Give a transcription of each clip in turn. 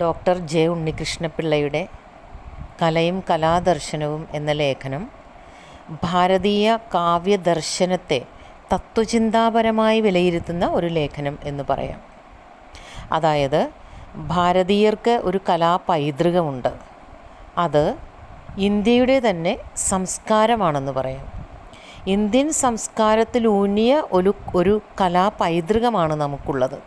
Doctor J ഉണ്ണികൃഷ്ണപിള്ളയുടെ കലയും കലാദർശനവും എന്ന ലേഖനം ഭാരതീയ കാവ്യദർശനത്തെ തത്വചിന്താപരമായി വിലയിരുത്തുന്ന ഒരു ലേഖനം എന്ന് പറയാം. അതായത് ഭാരതീയർക്ക് ഒരു കലാ പൈതൃകമുണ്ട് അത് ഇന്ത്യയുടെ തന്നെ സംസ്കാരമാണെന്ന് പറയാം. ഇന്ത്യൻ സംസ്കാരത്തിലൂന്നിയ ഒരു ഒരു കലാ പൈതൃകമാണ് നമുക്കുള്ളത്.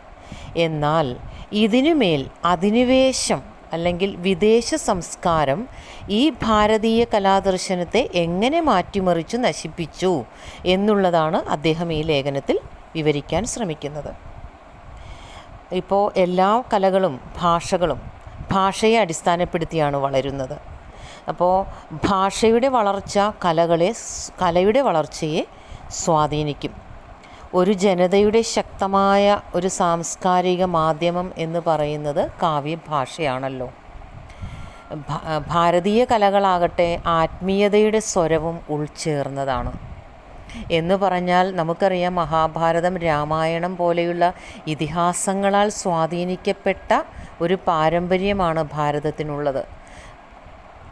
എന്നാൽ ഇതിനുമേൽ അധിനിവേശം അല്ലെങ്കിൽ വിദേശ സംസ്കാരം ഈ ഭാരതീയ കലാദർശനത്തെ എങ്ങനെ മാറ്റിമറിച്ചു നശിപ്പിച്ചു എന്നുള്ളതാണ് അദ്ദേഹം ഈ ലേഖനത്തിൽ വിവരിക്കാൻ ശ്രമിക്കുന്നത്. ഇപ്പോൾ എല്ലാ കലകളും ഭാഷകളും ഭാഷയെ അടിസ്ഥാനപ്പെടുത്തിയാണ് വളരുന്നത്. അപ്പോൾ ഭാഷയുടെ വളർച്ച കലകളെ കലയുടെ വളർച്ചയെ സ്വാധീനിക്കും. ഒരു ജനതയുടെ ശക്തമായ ഒരു സാംസ്കാരിക മാധ്യമം എന്ന് പറയുന്നത് കാവ്യഭാഷയാണല്ലോ. ഭാരതീയ കലകളാകട്ടെ ആത്മീയതയുടെ സ്വരവും ഉൾച്ചേർന്നതാണ്. എന്ന് പറഞ്ഞാൽ നമുക്കറിയാം മഹാഭാരതം രാമായണം പോലെയുള്ള ഇതിഹാസങ്ങളാൽ സ്വാധീനിക്കപ്പെട്ട ഒരു പാരമ്പര്യമാണ് ഭാരതത്തിനുള്ളത്.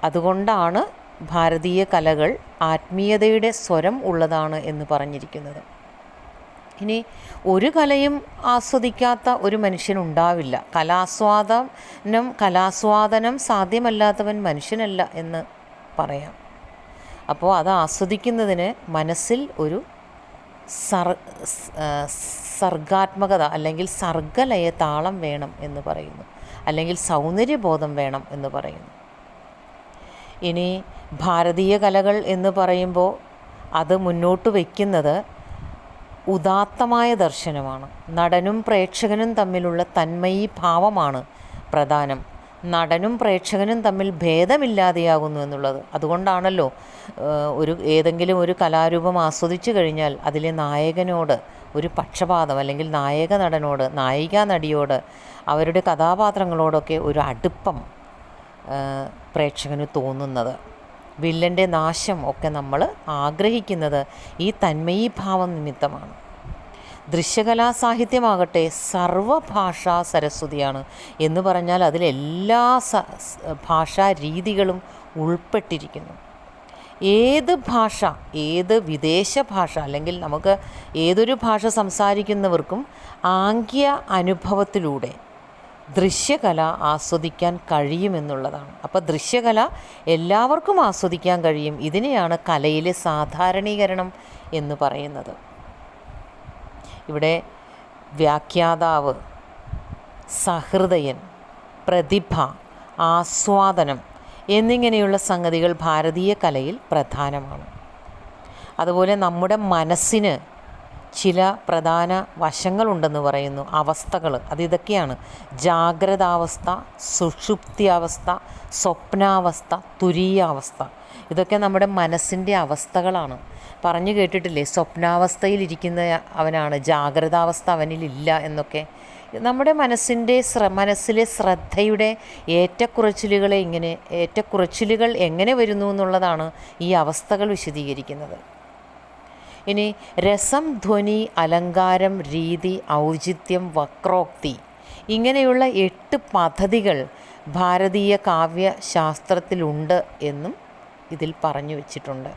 അതുകൊണ്ടാണ് ഭാരതീയ കലകൾ ആത്മീയതയുടെ സ്വരം ഉള്ളതാണ് എന്ന് പറഞ്ഞിരിക്കുന്നത്. ഇനി ഒരു കലയും ആസ്വദിക്കാത്ത ഒരു മനുഷ്യനുണ്ടാവില്ല. കലാസ്വാദനം കലാസ്വാദനം സാധ്യമല്ലാത്തവൻ മനുഷ്യനല്ല എന്ന് പറയാം. അപ്പോൾ അത് ആസ്വദിക്കുന്നതിന് മനസ്സിൽ ഒരു സർ സർഗാത്മകത അല്ലെങ്കിൽ സർഗലയ താളം വേണം എന്ന് പറയുന്നു. അല്ലെങ്കിൽ സൗന്ദര്യബോധം വേണം എന്ന് പറയുന്നു. ഇനി ഭാരതീയ കലകൾ എന്ന് പറയുമ്പോൾ അത് മുന്നോട്ട് വയ്ക്കുന്നത് ഉദാത്തമായ ദർശനമാണ്. നടനും പ്രേക്ഷകനും തമ്മിലുള്ള തന്മയീ ഭാവമാണ് പ്രധാനം. നടനും പ്രേക്ഷകനും തമ്മിൽ ഭേദമില്ലാതെയാകുന്നു എന്നുള്ളത്. അതുകൊണ്ടാണല്ലോ ഒരു ഏതെങ്കിലും ഒരു കലാരൂപം ആസ്വദിച്ചു കഴിഞ്ഞാൽ അതിലെ നായകനോട് ഒരു പക്ഷപാതം അല്ലെങ്കിൽ നായക നടനോട് നായികാ നടിയോട് അവരുടെ കഥാപാത്രങ്ങളോടൊക്കെ ഒരു അടുപ്പം പ്രേക്ഷകന് തോന്നുന്നത്. വില്ലന്റെ നാശം ഒക്കെ നമ്മൾ ആഗ്രഹിക്കുന്നത് ഈ തന്മയീഭാവം നിമിത്തമാണ്. ദൃശ്യകലാ സാഹിത്യമാകട്ടെ സർവഭാഷാ സരസ്വതിയാണ് എന്ന് പറഞ്ഞാൽ അതിലെല്ലാ സ ഭാഷാ രീതികളും ഉൾപ്പെട്ടിരിക്കുന്നു. ഏത് ഭാഷ ഏത് വിദേശ ഭാഷ അല്ലെങ്കിൽ നമുക്ക് ഏതൊരു ഭാഷ സംസാരിക്കുന്നവർക്കും ആംഗ്യ അനുഭവത്തിലൂടെ ദൃശ്യകല ആസ്വദിക്കാൻ കഴിയുമെന്നുള്ളതാണ്. അപ്പോൾ ദൃശ്യകല എല്ലാവർക്കും ആസ്വദിക്കാൻ കഴിയും. ഇതിനെയാണ് കലയിലെ സാധാരണീകരണം എന്ന് പറയുന്നത്. ഇവിടെ വ്യാഖ്യാതാവ് സഹൃദയൻ പ്രതിഭ ആസ്വാദനം എന്നിങ്ങനെയുള്ള സംഗതികൾ ഭാരതീയ കലയിൽ പ്രധാനമാണ്. അതുപോലെ നമ്മുടെ മനസ്സിന് ചില പ്രധാന വശങ്ങളുണ്ടെന്ന് പറയുന്നു. അവസ്ഥകൾ അത് ഇതൊക്കെയാണ്. ജാഗ്രതാവസ്ഥ സുഷുപ്തിയാവസ്ഥ സ്വപ്നാവസ്ഥ തുരീയാവസ്ഥ. ഇതൊക്കെ നമ്മുടെ മനസ്സിന്റെ അവസ്ഥകളാണ്. പറഞ്ഞു കേട്ടിട്ടില്ലേ? സ്വപ്നാവസ്ഥയിലിരിക്കുന്ന അവനാണ്. ജാഗ്രതാവസ്ഥ അവനിലില്ല എന്നൊക്കെ. നമ്മുടെ മനസ്സിന്റെ ശ്ര മനസ്സിലെ ശ്രദ്ധയുടെ ഏറ്റക്കുറച്ചിലുകളെ ഇങ്ങനെ ഏറ്റക്കുറച്ചിലുകൾ എങ്ങനെ വരുന്നു എന്നുള്ളതാണ് ഈ അവസ്ഥകൾ വിശദീകരിക്കുന്നത്. ഇനി രസം ധ്വനി അലങ്കാരം രീതി ഔചിത്യം വക്രോക്തി ഇങ്ങനെയുള്ള എട്ട് പദ്ധതികൾ ഭാരതീയ കാവ്യശാസ്ത്രത്തിലുണ്ട് എന്നും ഇതിൽ പറഞ്ഞു വച്ചിട്ടുണ്ട്.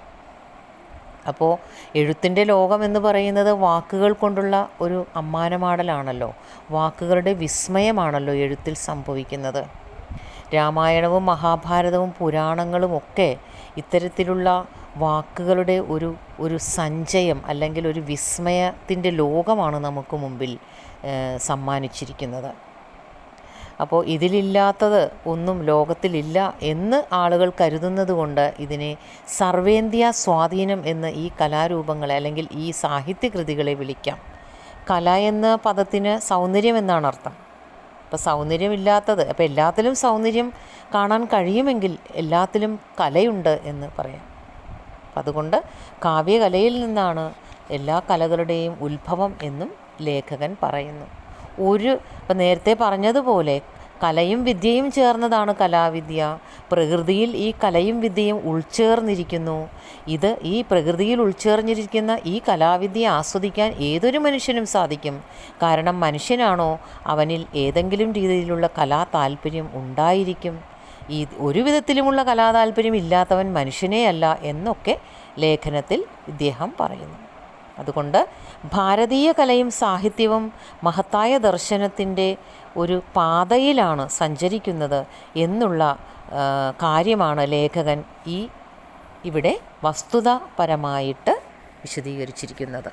അപ്പോൾ എഴുത്തിന്റെ ലോകം എന്ന് പറയുന്നത് വാക്കുകൾ കൊണ്ടുള്ള ഒരു അമ്മാനമാടലാണല്ലോ. വാക്കുകളുടെ വിസ്മയമാണല്ലോ എഴുത്തിൽ സംഭവിക്കുന്നത്. രാമായണവും മഹാഭാരതവും പുരാണങ്ങളും ഒക്കെ ഇത്തരത്തിലുള്ള വാക്കുകളുടെ ഒരു ഒരു സഞ്ചയം അല്ലെങ്കിൽ ഒരു വിസ്മയത്തിന്റെ ലോകമാണ് നമുക്ക് മുമ്പിൽ സമ്മാനിച്ചിരിക്കുന്നത്. അപ്പോൾ ഇതിലില്ലാത്തത് ഒന്നും ലോകത്തിലില്ല എന്ന് ആളുകൾ കരുതുന്നത് കൊണ്ട് ഇതിനെ സർവേന്ത്യ സ്വാധീനം എന്ന് ഈ കലാരൂപങ്ങളെ അല്ലെങ്കിൽ ഈ സാഹിത്യകൃതികളെ വിളിക്കാം. കല എന്ന പദത്തിന് സൗന്ദര്യം എന്നാണ് അർത്ഥം. അപ്പോൾ സൗന്ദര്യമില്ലാത്തത് അപ്പോൾ എല്ലാത്തിലും സൗന്ദര്യം കാണാൻ കഴിയുമെങ്കിൽ എല്ലാത്തിലും കലയുണ്ട് എന്ന് പറയാം. അപ്പം അതുകൊണ്ട് കാവ്യകലയിൽ നിന്നാണ് എല്ലാ കലകളുടെയും ഉത്ഭവം എന്നും ലേഖകൻ പറയുന്നു. ഒരു ഇപ്പം നേരത്തെ പറഞ്ഞതുപോലെ കലയും വിദ്യയും ചേർന്നതാണ് കലാവിദ്യ. പ്രകൃതിയിൽ ഈ കലയും വിദ്യയും ഉൾച്ചേർന്നിരിക്കുന്നു. ഇത് ഈ പ്രകൃതിയിൽ ഉൾച്ചേർന്നിരിക്കുന്ന ഈ കലാവിദ്യ ആസ്വദിക്കാൻ ഏതൊരു മനുഷ്യനും സാധിക്കും. കാരണം മനുഷ്യനാണോ അവനിൽ ഏതെങ്കിലും രീതിയിലുള്ള കലാ താല്പര്യം ഉണ്ടായിരിക്കും. ഈ ഒരു വിധത്തിലുമുള്ള കലാ താല്പര്യം ഇല്ലാത്തവൻ മനുഷ്യനേ അല്ല എന്നൊക്കെ ലേഖനത്തിൽ ഇദ്ദേഹം പറയുന്നു. അതുകൊണ്ട് ഭാരതീയ കലയും സാഹിത്യവും മഹത്തായ ദർശനത്തിന്റെ ഒരു പാതയിലാണ് സഞ്ചരിക്കുന്നത് എന്നുള്ള കാര്യമാണ് ലേഖകൻ ഈ ഇവിടെ വസ്തുതപരമായിട്ട് വിശദീകരിച്ചിരിക്കുന്നത്.